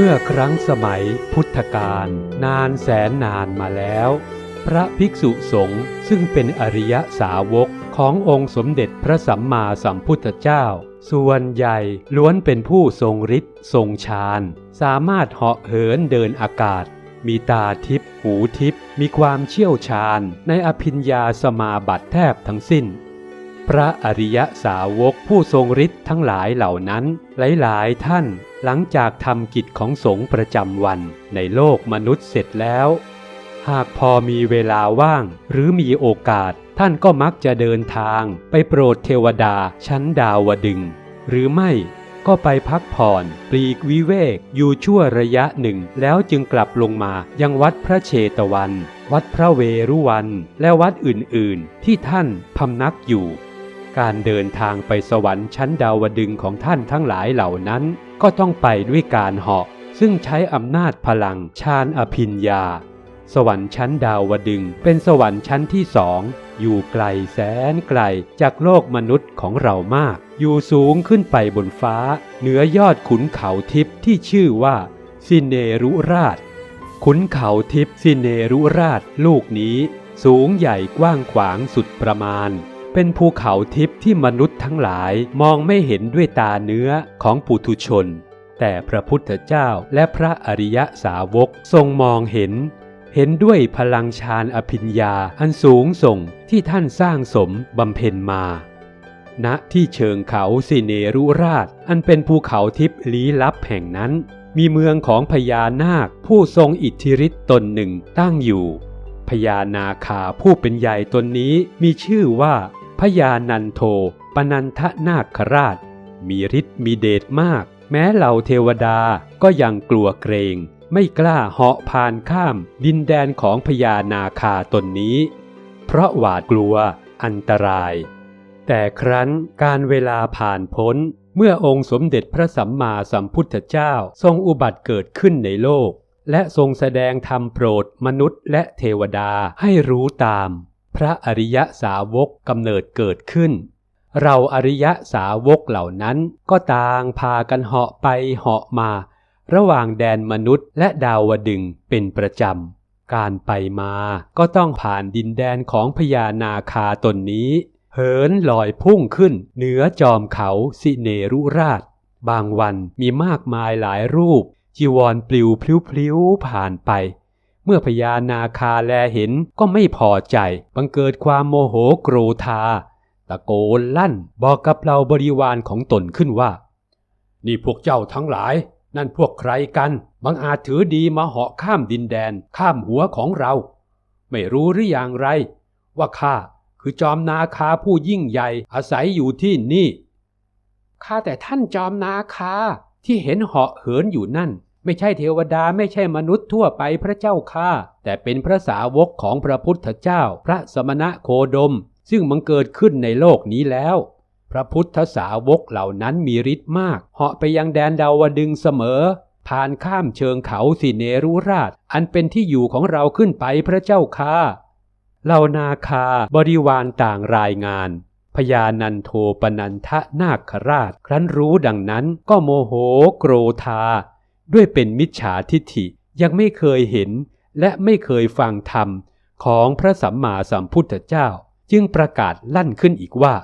เมื่อครั้งสมัยพุทธกาลนานแสนนานมาแล้ว พระภิกษุสงฆ์ซึ่งเป็นอริยสาวกขององค์สมเด็จพระสัมมาสัมพุทธเจ้า ส่วนใหญ่ล้วนเป็นผู้ทรงฤทธิ์ทรงฌาน สามารถเหาะเหินเดินอากาศ มีตาทิพย์หูทิพย์มีความเชี่ยวชาญ ในอภิญญาสมาบัติแทบทั้งสิ้น พระอริยสาวกผู้ทรงฤทธิ์ทั้งหลายเหล่านั้น หลายๆท่าน หลังจากทำกิจของสงฆ์ประจำวันในโลกมนุษย์เสร็จแล้ว หากพอมีเวลาว่างหรือมีโอกาสท่านก็มักจะเดินทางไปโปรดเทวดาชั้นดาวดึง หรือไม่ก็ไปพักผ่อนปลีกวิเวกอยู่ชั่วระยะหนึ่ง แล้วจึงกลับลงมายังวัดพระเชตวัน วัดพระเวรุวัน และวัดอื่นๆ ที่ท่านพำนักอยู่ การเดินทางไปสวรรค์ชั้นดาวดึงของท่านทั้งหลายเหล่านั้น ก็ต้องไปด้วยการเหาะ ซึ่งใช้อำนาจพลังชาญอภิญญา สวรรค์ชั้นดาวดึง เป็นสวรรค์ชั้นที่สองอยู่ไกลแสนไกลจากโลกมนุษย์ของเรามาก อยู่สูงขึ้นไปบนฟ้า เหนือยอดขุนเขาทิพย์ที่ชื่อว่าซิเนรุราช ขุนเขาทิพย์ซิเนรุราชลูกนี้ สูงใหญ่กว้างขวางสุดประมาณ เป็นภูเขาทิพย์ที่มนุษย์ทั้งหลายมองไม่เห็นด้วยตาเนื้อของปุถุชน แต่พระพุทธเจ้าและพระอริยสาวกทรงมองเห็น เห็นด้วยพลังฌานอภิญญาอันสูงส่งที่ท่านสร้างสมบำเพ็ญมาณที่เชิงเขาสิเนรุราช อันเป็นภูเขาทิพย์ลี้ลับแห่งนั้น มีเมืองของพญานาคผู้ทรงอิทธิฤทธิ์ตนหนึ่งตั้งอยู่พญานาคาผู้เป็นใหญ่ตนนี้มีชื่อว่า พญานันโทปนันทนาคราช มีฤทธิ์มีเดชมาก แม้เหล่าเทวดาก็ยังกลัวเกรง ไม่กล้าเหาะผ่านข้ามดินแดนของพญานาคาตนนี้ เพราะหวาดกลัวอันตราย แต่ครั้นการเวลาผ่านพ้นเมื่อองค์สมเด็จพระสัมมาสัมพุทธเจ้าทรงอุบัติเกิดขึ้นในโลก และทรงแสดงธรรมโปรดมนุษย์และเทวดาให้รู้ตาม พระอริยสาวกกำเนิดเกิดขึ้น เราอริยสาวกเหล่านั้นก็ต่างพากันเหาะไปเหาะมา ระหว่างแดนมนุษย์และดาวดึงเป็นประจำ การไปมาก็ต้องผ่านดินแดนของพญานาคาตนนี้ เหินลอยพุ่งขึ้น เหนือจอมเขาสิเนรุราช บางวันมีมากมายหลายรูปจีวรปลิวพลิ้วๆผ่านไป เมื่อพญานาคาแลเห็นก็ไม่พอใจ บังเกิดความโมโหโกรธา ตะโกนลั่นบอกกับเราบริวารของตนขึ้นว่า นี่พวกเจ้าทั้งหลาย นั่นพวกใครกันบังอาจถือดีมาเหาะข้ามดินแดนข้ามหัวของเรา ไม่รู้หรืออย่างไร ว่าข้าคือจอมนาคาผู้ยิ่งใหญ่อาศัยอยู่ที่นี่ข้าแต่ท่านจอมนาคาที่เห็นเหาะเหินอยู่นั่น ไม่ใช่เทวดาไม่ใช่มนุษย์ทั่วไปพระเจ้าข้าแต่เป็นพระสาวกของพระพุทธเจ้า พระสมณะโคดม ซึ่งมังเกิดขึ้นในโลกนี้แล้ว พระพุทธสาวกเหล่านั้นมีฤทธิ์มากเหาะไปยังแดนดาวดึงเสมอ ผ่านข้ามเชิงเขาสิเนรุราช อันเป็นที่อยู่ของเราขึ้นไปพระเจ้าค่าเหล่านาคาบริวารต่างรายงานพญานันโทปนันทนาคราช ครั้นรู้ดังนั้นก็โมโหโกรธา ด้วยเป็นมิจฉาทิฐิยังไม่เคยเห็นและไม่เคยฟังธรรมของพระสัมมาสัมพุทธเจ้าจึงประกาศลั่นขึ้นอีกว่า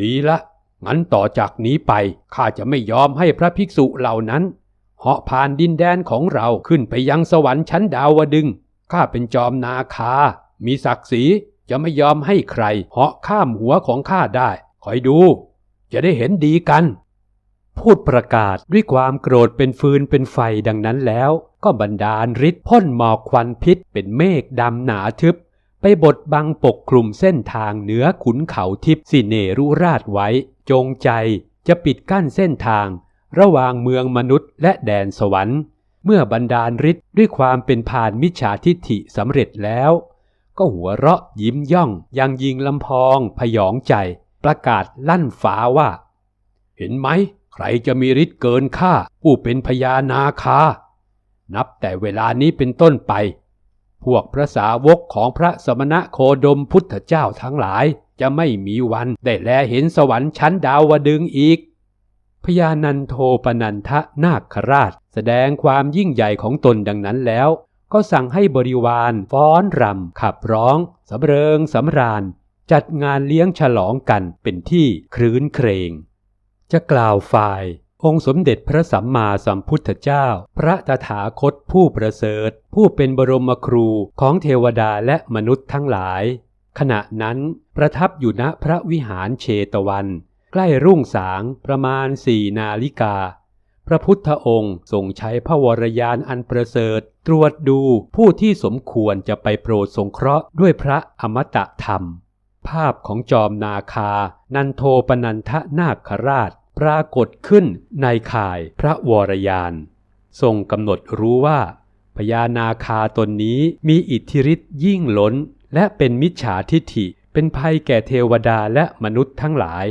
ดีละ งั้นต่อจากนี้ไปข้าจะไม่ยอมให้พระภิกษุเหล่านั้นเหาะผ่านดินแดนของเราขึ้นไปยังสวรรค์ชั้นดาวดึงข้าเป็นจอมนาคา มีศักดิ์ศรีจะไม่ยอมให้ใครเหาะข้ามหัวของข้าได้ คอยดู จะได้เห็นดีกัน พูดประกาศด้วยความโกรธเป็นฟืนเป็นไฟดังนั้นแล้ว ก็บันดาลฤทธิ์พ่นหมอกควันพิษเป็นเมฆดำหนาทึบ ไปบดบังปกคลุมเส้นทางเหนือขุนเขาทิพย์สิเนรุราชไว้ จงใจจะปิดกั้นเส้นทาง ระหว่างเมืองมนุษย์และแดนสวรรค์ เมื่อบรรดาลฤทธิ์ด้วยความเป็นผ่านมิจฉาทิฐิสำเร็จแล้ว ก็หัวเราะยิ้มย่องยังยิงลำพอง พยองใจ ประกาศลั่นฟ้าว่า เห็นไหม ใครจะมีฤทธิ์เกินข้าผู้เป็นพญานาคา นับแต่เวลานี้เป็นต้นไป พวกพระสาวกของพระสมณะโคดมพุทธเจ้าทั้งหลายจะไม่มีวันได้แลเห็นสวรรค์ชั้นดาวดึงส์อีก พญานันโทปนันทะนาคราช แสดงความยิ่งใหญ่ของตนดังนั้นแล้ว ก็สั่งให้บริวารฟ้อนรำขับร้องสำเริงสำราญ จัดงานเลี้ยงฉลองกันเป็นที่ครื้นเครง จะกล่าวฝ่าย องค์สมเด็จพระสัมมาสัมพุทธเจ้า พระตถาคตผู้ประเสริฐ ผู้เป็นบรมครูของเทวดาและมนุษย์ทั้งหลาย ขณะนั้นประทับอยู่ณพระวิหารเชตวัน ใกล้รุ่งสางประมาณสี่นาฬิกา พระพุทธองค์ทรงใช้พระวรยานอันประเสริฐ ตรวจดูผู้ที่สมควรจะไปโปรดสงเคราะห์ด้วยพระอมตะธรรมภาพของจอมนาคา นันโทปนันทนาคราช ปรากฏขึ้นในข่ายพระวรยาน ทรงกำหนดรู้ว่าพญานาคาตนนี้มีอิทธิฤทธิ์ยิ่งล้น และเป็นมิจฉาทิฐิ เป็นภัยแก่เทวดาและมนุษย์ทั้งหลาย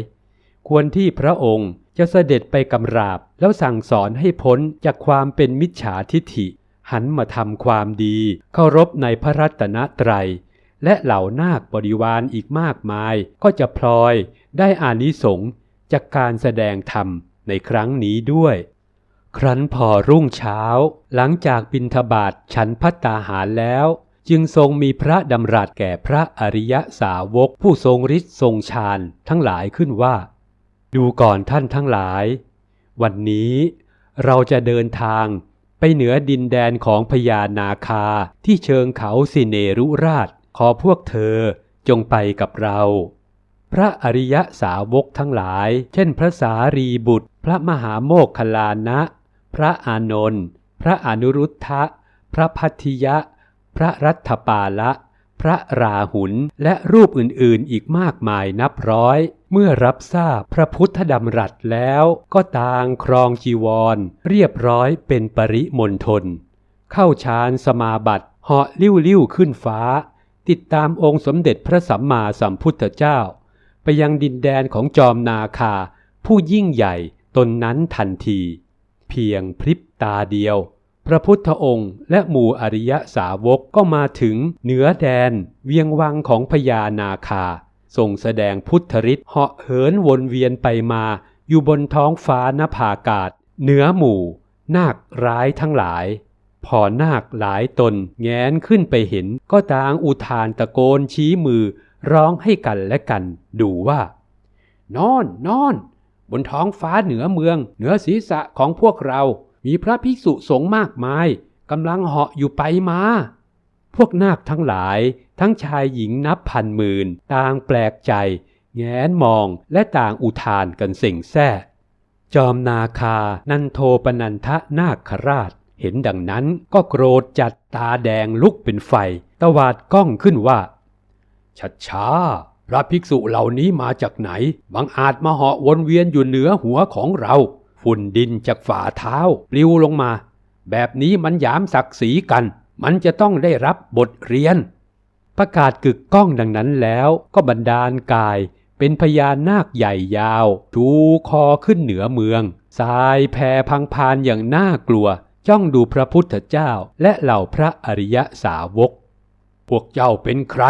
ควรที่พระองค์จะเสด็จไปกำราบแล้วสั่งสอนให้พ้นจากความเป็นมิจฉาทิฐิ หันมาทำความดีเคารพในพระรัตนตรัย และเหล่านาคบริวารอีกมากมายก็จะพลอยได้อานิสงส์ จากการแสดงธรรมในครั้งนี้ด้วย ครั้นพอรุ่งเช้า หลังจากบินทบาทฉันพัตตาหารแล้ว จึงทรงมีพระดำรัสแก่พระอริยสาวกผู้ทรงฤทธิ์ทรงฌานทั้งหลายขึ้นว่า ดูก่อนท่านทั้งหลาย วันนี้เราจะเดินทางไปเหนือดินแดนของพญานาคาที่เชิงเขาสิเนรุราช ขอพวกเธอจงไปกับเรา พระอริยสาวกทั้งหลาย เช่น พระสารีบุตร พระมหาโมคคลานะ พระอานนท์พระอนุรุทธะ พระพัทธิยะ พระรัตถปาละ พระราหุล และรูปอื่นๆ อีกมากมายนับร้อย เมื่อรับทราบพระพุทธดำรัสแล้วก็ต่างครองจีวร เรียบร้อยเป็นปริมณฑล เข้าฌานสมาบัติเหาะลิ้วลิ้วขึ้นฟ้า ติดตามองค์สมเด็จพระสัมมาสัมพุทธเจ้า ไปยังดินแดนของจอมนาคา ผู้ยิ่งใหญ่ตนนั้นทันที เพียงพริบตาเดียว พระพุทธองค์และหมู่อริยสาวกก็มาถึงเหนือแดนเวียงวังของพญานาคาทรงแสดงพุทธฤทธิ์เหาะเหินวนเวียนไปมาอยู่บนท้องฟ้านภากาศ เหนือหมู่ นาคร้ายทั้งหลาย พอนาคหลายตนแงนขึ้นไปเห็นก็ต่างอุทานตะโกนชี้มือ ร้องให้กันและกันดูว่า นอนนอน บนท้องฟ้าเหนือเมือง เหนือศีรษะของพวกเรา มีพระภิกษุสงฆ์มากมายกำลังเหาะอยู่ไปมา พวกนาคทั้งหลาย ทั้งชายหญิงนับพันหมื่นต่างแปลกใจ แงนมองและต่างอุทานกันเส่งแซ่จอมนาคานันโทปนันทะนาคราช เห็นดังนั้นก็โกรธจัดตาแดงลุกเป็นไฟ ตวาดก้องขึ้นว่า ชัดช้าพระภิกษุเหล่านี้มาจากไหน บังอาจมาเหาะวนเวียนอยู่เหนือหัวของเรา ฝุ่นดินจากฝ่าเท้าปลิวลงมา แบบนี้มันหยามศักดิ์ศรีกัน มันจะต้องได้รับบทเรียน ประกาศกึกก้องดังนั้นแล้วก็บันดาลกายเป็นพญานาคใหญ่ยาวชูคอขึ้นเหนือเมืองสายแผ่พังพานอย่างน่ากลัว จ้องดูพระพุทธเจ้าและเหล่าพระอริยสาวก พวกเจ้าเป็นใคร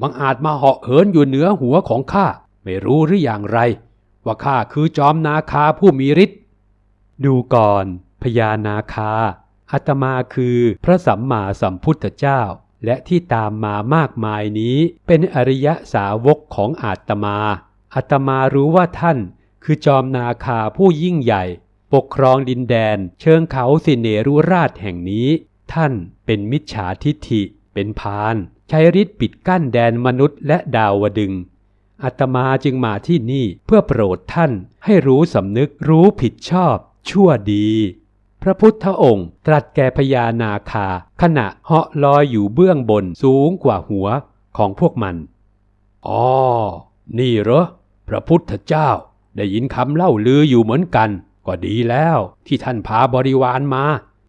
บังอาจมาเหาะเหินอยู่เหนือหัวของข้าไม่รู้หรืออย่างไร ว่าข้าคือจอมนาคาผู้มีฤทธิ์ดูก่อนพญานาคาอาตมาคือพระสัมมาสัมพุทธเจ้า และที่ตามมามากมายนี้เป็นอริยสาวกของอาตมาอาตมารู้ว่าท่านคือจอมนาคาผู้ยิ่งใหญ่ ปกครองดินแดน เชิงเขาสิเนรุราชแห่งนี้ ท่านเป็นมิจฉาทิฐิ เป็นพาน ใช้ฤทธิ์ปิดกั้นแดนมนุษย์และดาวดึงอาตมาจึงมาที่นี่เพื่อโปรดท่านให้รู้สำนึกรู้ผิดชอบ ชั่วดี พระพุทธองค์ตรัสแก่พญานาคา ขณะเหาะลอยอยู่เบื้องบนสูงกว่าหัวของพวกมัน อ๋อ นี่เหรอ พระพุทธเจ้า ได้ยินคำเล่าลืออยู่เหมือนกัน ก็ดีแล้วที่ท่านพาบริวารมา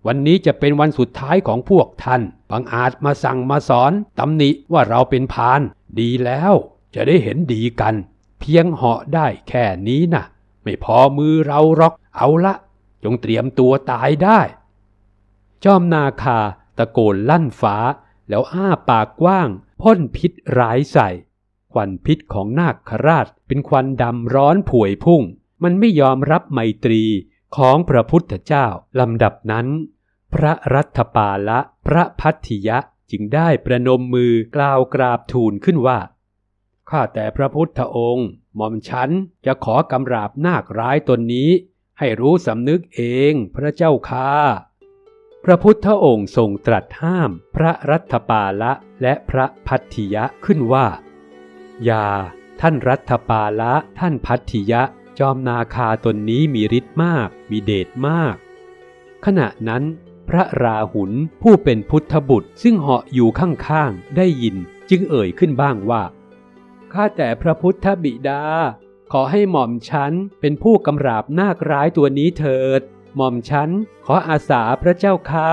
วันนี้จะเป็นวันสุดท้ายของพวกท่านบังอาจมาสั่งมาสอนตำหนิว่าเราเป็นพาน ดีแล้วจะได้เห็นดีกัน เพียงเหาะได้แค่นี้นะไม่พอมือเราหรอกเอาละจงเตรียมตัวตายได้ จอมนาคาตะโกนลั่นฟ้า แล้วอ้าปากกว้าง พ่นพิษร้ายใส่ควันพิษของนาคราชเป็นควันดำร้อนผวยพุ่ง มันไม่ยอมรับไมตรี ของพระพุทธเจ้าลำดับนั้น พระรัฐปาละพระพัทธิยะจึงได้ประนมมือกล่าวกราบทูลขึ้นว่า ข้าแต่พระพุทธองค์ หม่อมฉันจะขอกำราบนาคร้ายตนนี้ ให้รู้สำนึกเองพระเจ้าค่าพระพุทธองค์ทรงตรัสห้ามพระรัฐปาละและพระพัทธิยะขึ้นว่า อย่าท่านรัฐปาละท่านพัทธิยะ จอมนาคาตนนี้มีฤทธิ์มาก มีเดชมาก ขณะนั้น พระราหุลผู้เป็นพุทธบุตรซึ่งเหาะอยู่ข้างๆ ได้ยินจึงเอ่ยขึ้นบ้างว่า ข้าแต่พระพุทธบิดา ขอให้หม่อมฉันเป็นผู้กำราบนาคร้ายตัวนี้เถิด หม่อมฉันขออาสาพระเจ้าค่า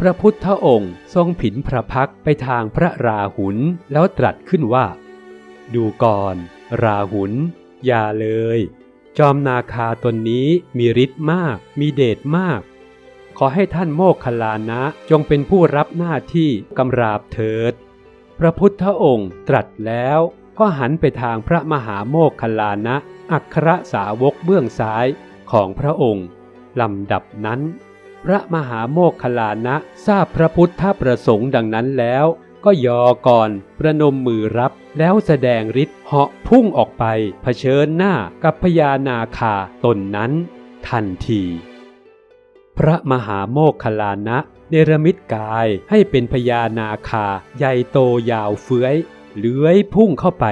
พระพุทธองค์ทรงผินพระพักไปทางพระราหุลแล้วตรัสขึ้นว่า ดูก่อน ราหุล อย่าเลย จอมนาคาตนนี้มีฤทธิ์มาก มีเดชมาก ขอให้ท่านโมคคลานะจงเป็นผู้รับหน้าที่กำราบเถิด พระพุทธองค์ตรัสแล้วก็หันไปทางพระมหาโมคคลานะ อัครสาวกเบื้องซ้ายของพระองค์ลำดับนั้น พระมหาโมคคัลลานะทราบพระพุทธประสงค์ดังนั้นแล้ว ก็ยอก่อนประนมมือรับ แล้วแสดงฤทธิ์เหาะพุ่งออกไปเผชิญหน้ากับพญานาคาตนนั้น ทันที พระมหาโมคคลลานะเนรมิตกายให้เป็นพญานาคาใหญ่โตยาวเฟื้อยเลื้อยพุ่งเข้าไป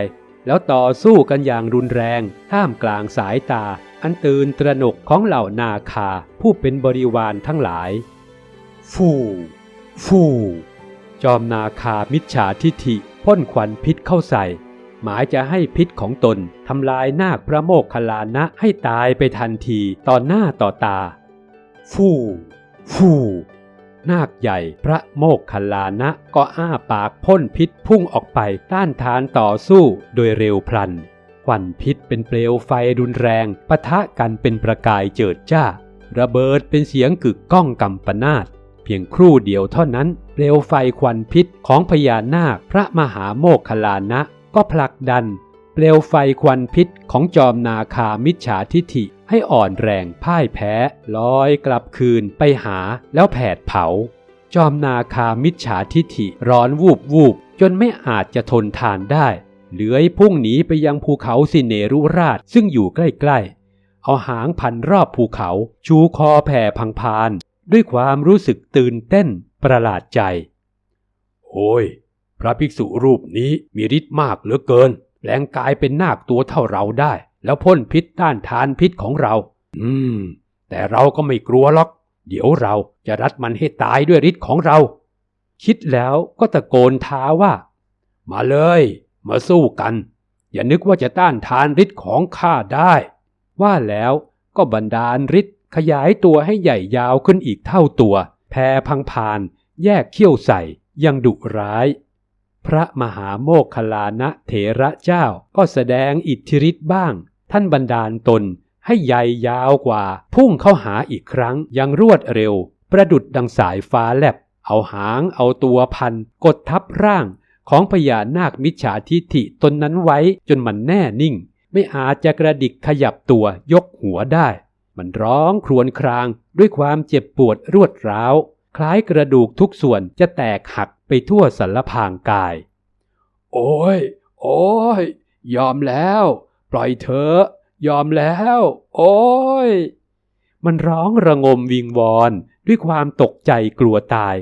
แล้วต่อสู้กันอย่างรุนแรงท่ามกลางสายตา อันตื่นตระหนกของเหล่านาคาผู้เป็นบริวารทั้งหลาย ฟู่ฟู่จอมนาคามิจฉาทิฐิ พ่นควันพิษเข้าใส่ หมายจะให้พิษของตนทำลายนาคพระโมคคัลลานะให้ตายไปทันทีต่อหน้าต่อตา ฟู่ฟู่นาคใหญ่พระโมกขัลลานะก็อ้าปากพ่นพิษพุ่งออกไปต้านทานต่อสู้โดยเร็วพลันควันพิษเป็นเปลวไฟรุนแรงปะทะกันเป็นประกายเจิดจ้า ระเบิดเป็นเสียงกึกก้องกำปนาตเพียงครู่เดียวเท่านั้น เปลวไฟควันพิษของพญานาคพระมหาโมกขลานะ ก็ผลักดัน เปลวไฟควันพิษของจอมนาคามิจฉาทิฐิให้อ่อนแรงพ่ายแพ้ลอยกลับคืนไปหาแล้วแผดเผา จอมนาคามิจฉาทิฐิร้อนวูบวูบจนไม่อาจจะทนทานได้เลื้อยพุ่งหนีไปยังภูเขาสิเนรุราชซึ่งอยู่ใกล้ๆ เอาหางพันรอบภูเขา ชูคอแผ่พังพาน ด้วยความรู้สึกตื่นเต้น ประหลาดใจ โอ้ย พระภิกษุรูปนี้มีฤทธิ์มากเหลือเกินแปลงกายเป็นนาคตัวเท่าเราได้ แล้วพ่นพิษต้านทานพิษของเรา อืม แต่เราก็ไม่กลัวหรอก เดี๋ยวเราจะรัดมันให้ตายด้วยฤทธิ์ของเรา คิดแล้วก็ตะโกนท้าว่า มาเลย มาสู้กัน อย่านึกว่าจะต้านทานฤทธิ์ของข้าได้ ว่าแล้วก็บันดาลฤทธิ์ขยายตัวให้ใหญ่ยาวขึ้นอีกเท่าตัว แพรพังพาน แยกเขี้ยวใส่ยังดุร้าย พระมหาโมคคลานะเถระเจ้าก็แสดงอิทธิฤทธิ์บ้าง ท่านบันดาลตนให้ใหญ่ยาวกว่า พุ่งเข้าหาอีกครั้งยังรวดเร็ว ประดุดดังสายฟ้าแลบ เอาหางเอาตัวพัน กดทับร่างของพญานาคมิจฉาทิฐิตนนั้นไว้จนมันแน่นิ่ง ไม่อาจจะกระดิกขยับตัวยกหัวได้ มันร้องครวญครางด้วยความเจ็บปวดรวดร้าว คล้ายกระดูกทุกส่วนจะแตกหักไปทั่วสันลพางกาย โอ้ย โอ้ย ยอมแล้ว ปล่อยเธอะยอมแล้ว โอ้ย มันร้องระงมวิงวอนด้วยความตกใจกลัวตาย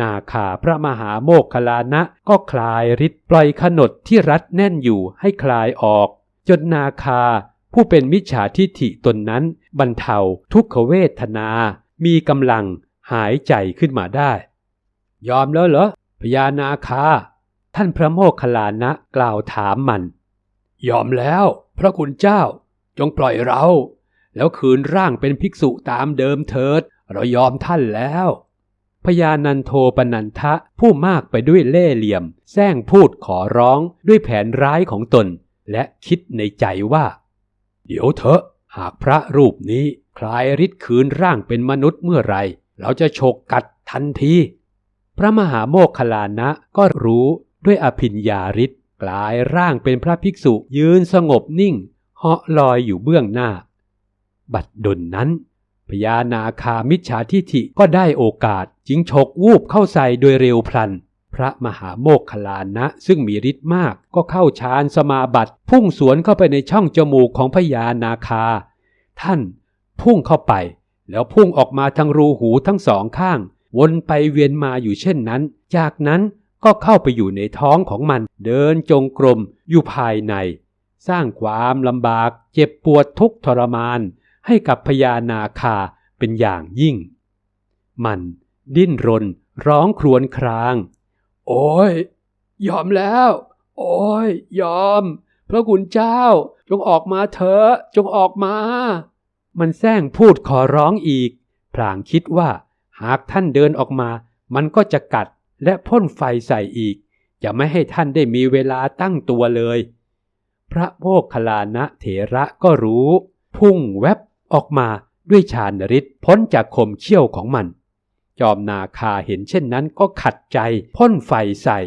นาคาพระมหาโมกขลานะก็คลายฤทธิ์ปล่อยขนดที่รัดแน่นอยู่ให้คลายออก จนนาคาผู้เป็นมิจฉาทิฐิตนนั้น บรรเทาทุกขเวทนา มีกำลังหายใจขึ้นมาได้ ยอมแล้วเหรอพญานาคา ท่านพระโมคคัลลานะกล่าวถามมัน ยอมแล้ว พระคุณเจ้า จงปล่อยเรา แล้วคืนร่างเป็นภิกษุตามเดิมเถิด เรายอมท่านแล้วพญานันโทปนันทะผู้มากไปด้วยเล่ห์เหลี่ยมแซงพูดขอร้องด้วยแผนร้ายของตน และคิดในใจว่า เดี๋ยวเถอะ หากพระรูปนี้คลายฤทธิ์คืนร่างเป็นมนุษย์เมื่อไรเราจะฉกกัดทันที พระมหาโมคคลานะก็รู้ด้วยอภิญญาฤทธิ์กลายร่างเป็นพระภิกษุยืนสงบนิ่งเหาะลอยอยู่เบื้องหน้า บัดดลนั้นพญานาคามิจฉาทิฐิก็ได้โอกาสจึงฉกวูบเข้าใส่โดยเร็วพลัน พระมหาโมคคลานะซึ่งมีฤทธิ์มากก็เข้าฌานสมาบัติ พุ่งสวนเข้าไปในช่องจมูกของพญานาคา ท่านพุ่งเข้าไป แล้วพุ่งออกมาทางรูหูทั้งสองข้าง วนไปเวียนมาอยู่เช่นนั้น จากนั้นก็เข้าไปอยู่ในท้องของมัน เดินจงกรมอยู่ภายใน สร้างความลำบากเจ็บปวดทุกข์ทรมาน ให้กับพญานาคาเป็นอย่างยิ่ง มัน ดิ้นรน ร้องครวญคราง โอ้ย ยอมแล้ว โอ้ย ยอม พระคุณเจ้า จงออกมาเถอะ จงออกมา มันแซงพูดขอร้องอีก พลางคิดว่า หากท่านเดินออกมา มันก็จะกัดและพ่นไฟใส่อีก จะไม่ให้ท่านได้มีเวลาตั้งตัวเลย พระโมคคัลลานะเถระก็รู้ พุ่งแวบออกมาด้วยฌานฤทธิ์พ้นจากข่มเชี่ยวของมัน จอมนาคาเห็นเช่นนั้นก็ขัดใจพ่นไฟใส่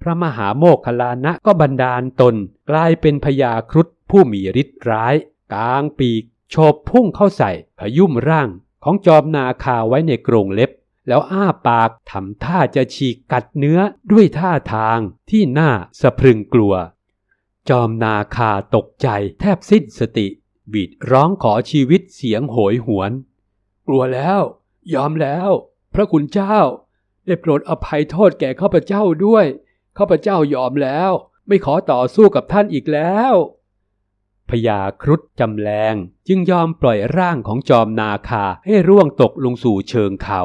พระมหาโมคคลานะก็บันดาลตน กลายเป็นพญาครุฑผู้มีฤทธิ์ร้ายกลางปีกโฉบพุ่งเข้าใส่ขยุ่มร่างของจอมนาคาไว้ในกรงเล็บ แล้วอ้าปากทำท่าจะฉีกกัดเนื้อด้วยท่าทางที่น่าสะพรึงกลัว จอมนาคาตกใจแทบสิ้นสติบีดร้องขอชีวิตเสียงโหยหวน กลัวแล้ว ยอมแล้ว พระคุณเจ้า ได้โปรดอภัยโทษแก่ข้าพเจ้าด้วย ข้าพเจ้ายอมแล้ว ไม่ขอต่อสู้กับท่านอีกแล้ว พญาครุฑจำแรงจึงยอมปล่อยร่างของจอมนาคาให้ร่วงตกลงสู่เชิงเขา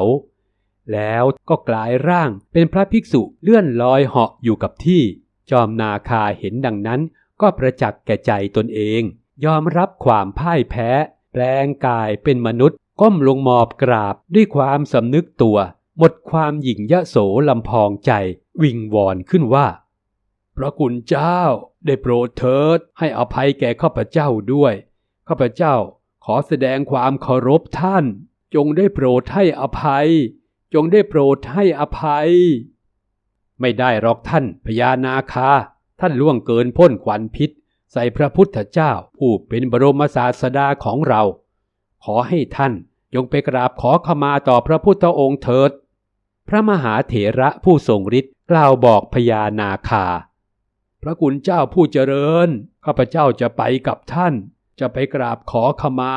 แล้วก็กลายร่างเป็นพระภิกษุเลื่อนลอยเหาะอยู่กับที่ จอมนาคาเห็นดังนั้น ก็ประจักษ์แก่ใจตนเอง ยอมรับความพ่ายแพ้ แปลงกายเป็นมนุษย์ ก้มลงมอบกราบด้วยความสำนึกตัว หมดความหยิ่งยะโสลำพองใจ วิงวอนขึ้นว่า พระคุณเจ้าได้โปรดเถิดให้อภัยแก่ข้าพเจ้าด้วย ข้าพเจ้าขอแสดงความเคารพท่าน จงได้โปรดให้อภัย จงได้โปรดให้อภัย ไม่ได้หรอกท่านพญานาคา ท่านล่วงเกินพ้นขวัญพิษ ใส่พระพุทธเจ้าผู้เป็นบรมศาสดาของเรา ขอให้ท่านจงไปกราบขอขมาต่อพระพุทธองค์เถิด พระมหาเถระผู้ทรงฤทธิ์กล่าวบอกพญานาคา พระคุณเจ้าผู้เจริญ ข้าพเจ้าจะไปกับท่าน จะไปกราบขอขมา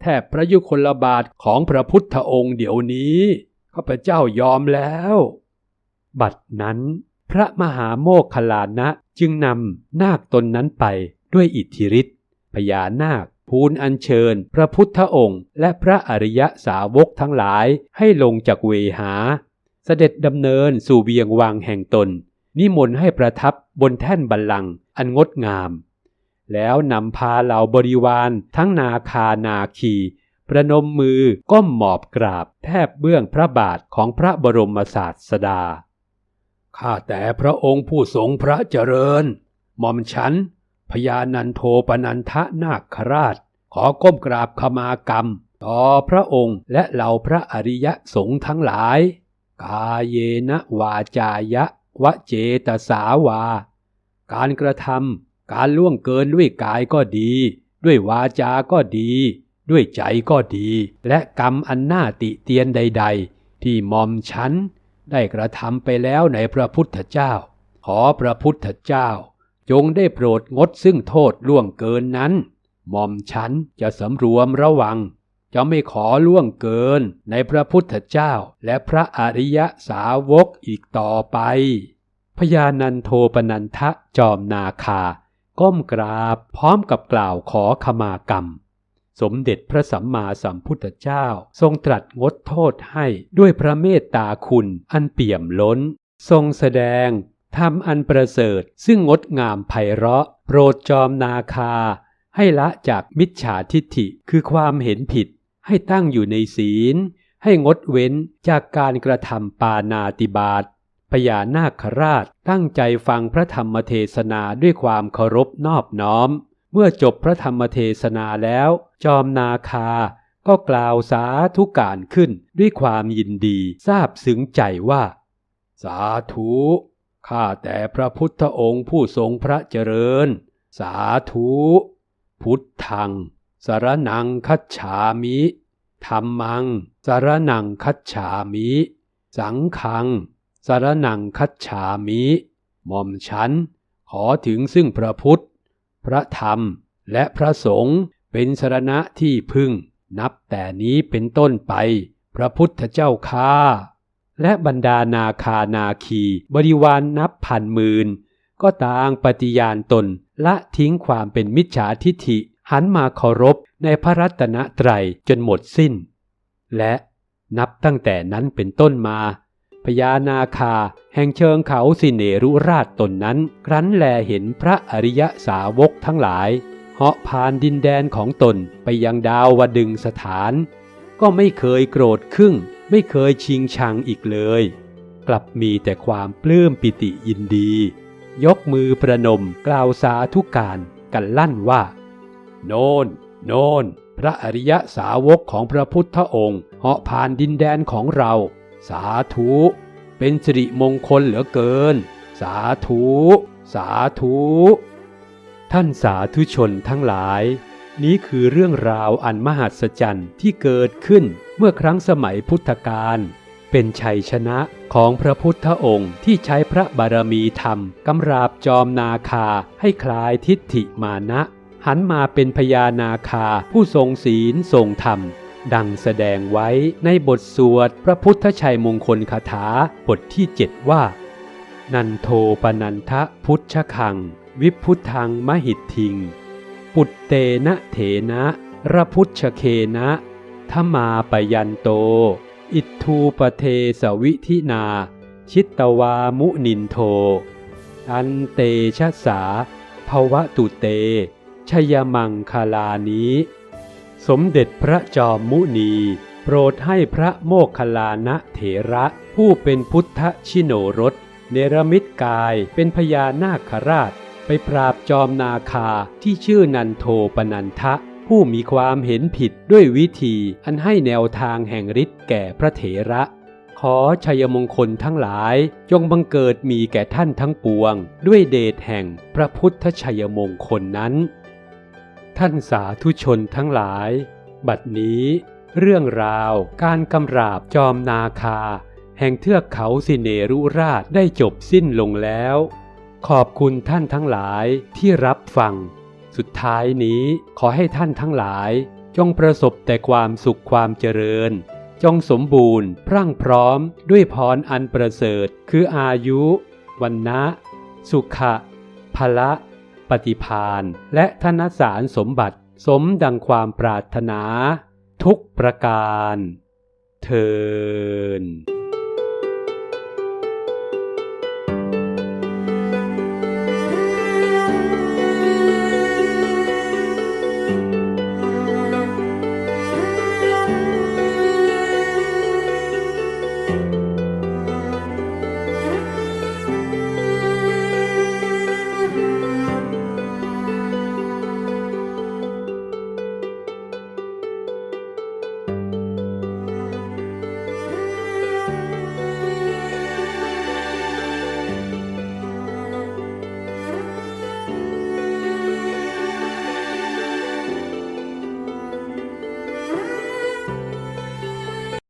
แทบพระยุคลบาทของพระพุทธองค์เดี๋ยวนี้ ข้าพเจ้ายอมแล้ว บัดนั้น พระมหาโมคคลานะจึงนำนาคตนนั้นไปด้วยอิทธิฤทธิ์พญานาค พูนอัญเชิญ พระพุทธองค์ และพระอริยสาวกทั้งหลายให้ลงจากเวหา เสด็จดำเนินสู่เวียงวังแห่งตน นิมนต์ให้ประทับบนแท่นบัลลังก์อันงดงาม แล้วนำพาเหล่าบริวารทั้งนาคานาคี ประนมมือก้มหมอบกราบแทบเบื้องพระบาทของพระบรมศาสดาข้าแต่พระองค์ผู้ทรงพระเจริญหม่อมฉัน พญานันโทปนันทนาคราช ขอก้มกราบขมากรรม ต่อพระองค์และเหล่าพระอริยสงฆ์ทั้งหลาย กาเยนะวาจายะวะเจตสาวา การกระทำการล่วงเกินด้วยกายก็ดี ด้วยวาจาก็ดี ด้วยใจก็ดี และกรรมอันน่าติเตียนใด ๆ ที่มอมฉันได้กระทำไปแล้วในพระพุทธเจ้า ขอพระพุทธเจ้า จงได้โปรดงดซึ่งโทษล่วงเกินนั้น หม่อมฉันจะสำรวมระวัง จะไม่ขอล่วงเกินในพระพุทธเจ้าและพระอริยสาวกอีกต่อไปพญานันโทปนันทะจอมนาคา ก้มกราบพร้อมกับกล่าวขอขมากรรม สมเด็จพระสัมมาสัมพุทธเจ้าทรงตรัสงดโทษให้ด้วยพระเมตตาคุณอันเปี่ยมล้น ทรงแสดง ทำอันประเสริฐซึ่งงดงามไพเราะ โปรดจอมนาคา ให้ละจากมิจฉาทิฏฐิคือความเห็นผิด ให้ตั้งอยู่ในศีล ให้งดเว้นจากการกระทำปานาติบาตพญานาคราชตั้งใจฟังพระธรรมเทศนาด้วยความเคารพนอบน้อม เมื่อจบพระธรรมเทศนาแล้ว จอมนาคา ก็กล่าวสาธุการขึ้นด้วยความยินดีทราบซึ้งใจว่า สาธุ ข้าแต่พระพุทธองค์ผู้ทรงพระเจริญ สาธุ พุทธัง สารนังคัจฉามิธรรมัง สารนังคัจฉามิ สังฆัง สารนังคัจฉามิหม่อมฉัน ขอถึงซึ่งพระพุทธ พระธรรมและพระสงฆ์เป็นสรณะที่พึ่ง นับแต่นี้เป็นต้นไป พระพุทธเจ้าข้า และบรรดานาคานาคีบริวารนนับพันหมื่นก็ต่างปฏิญาณตนละทิ้งความเป็นมิจฉาทิฐิ หันมาเคารพในพระรัตนตรัยจนหมดสิ้น และนับตั้งแต่นั้นเป็นต้นมาพญานาคาแห่งเชิงเขาสิเนรุราชตนนั้น ครั้นแลเห็นพระอริยสาวกทั้งหลายเหาะผ่านดินแดนของตนไปยังดาววดึงสถาน ก็ไม่เคยโกรธครึ่ง ไม่เคยชิงชังอีกเลย กลับมีแต่ความปลื้มปิติยินดี ยกมือประนมกล่าวสาธุการกันลั่นว่า โนนโนนพระอริยสาวกของพระพุทธองค์เหาะผ่านดินแดนของเรา สาธุ เป็นสิริมงคลเหลือเกิน สาธุ สาธุ ท่านสาธุชนทั้งหลาย นี้คือเรื่องราวอันมหัศจรรย์ที่เกิดขึ้น เมื่อครั้งสมัยพุทธกาลเป็นชัยชนะของพระพุทธองค์ที่ใช้พระบารมีธรรมกำราบจอมนาคาให้คลายทิฏฐิมานะ หันมาเป็นพญานาคาผู้ทรงศีลทรงธรรม ดังแสดงไว้ในบทสวดพระพุทธชัยมงคลคาถาบทที่เจ็ดว่า นันโทปนันทะพุทธคัง วิพุทธังมหิตทิง ปุตเตนะเถนะระพุทธเคนะ ธมาปยันโต อิทูปเทสวิธินา ชิตตวามุนินโท อันเตชะสาภวะตุเต ชยมังคลานี้ สมเด็จพระจอมมุนี โปรดให้พระโมคคัลลานะเถระผู้เป็นพุทธชิโนรส เนรมิตกายเป็นพญานาคราช ไปปราบจอมนาคาที่ชื่อนันโทปนันทะ ผู้มีความเห็นผิดด้วยวิธีอันให้แนวทางแห่งฤทธิ์แก่พระเถระ ขอชัยมงคลทั้งหลาย จงบังเกิดมีแก่ท่านทั้งปวง ด้วยเดชแห่งพระพุทธชัยมงคลนั้น ท่านสาธุชนทั้งหลาย บัดนี้เรื่องราวการกำราบจอมนาคา แห่งเทือกเขาสิเนรุราชได้จบสิ้นลงแล้ว ขอบคุณท่านทั้งหลายที่รับฟัง สุดท้ายนี้ขอให้ท่านทั้งหลาย จงประสบแต่ความสุขความเจริญ จงสมบูรณ์ พรั่งพร้อมด้วยพรอันประเสริฐ คืออายุ วันนะสุขะพละปฏิพานและธนสารสมบัติสมดังความปรารถนา ทุกประการ เทิน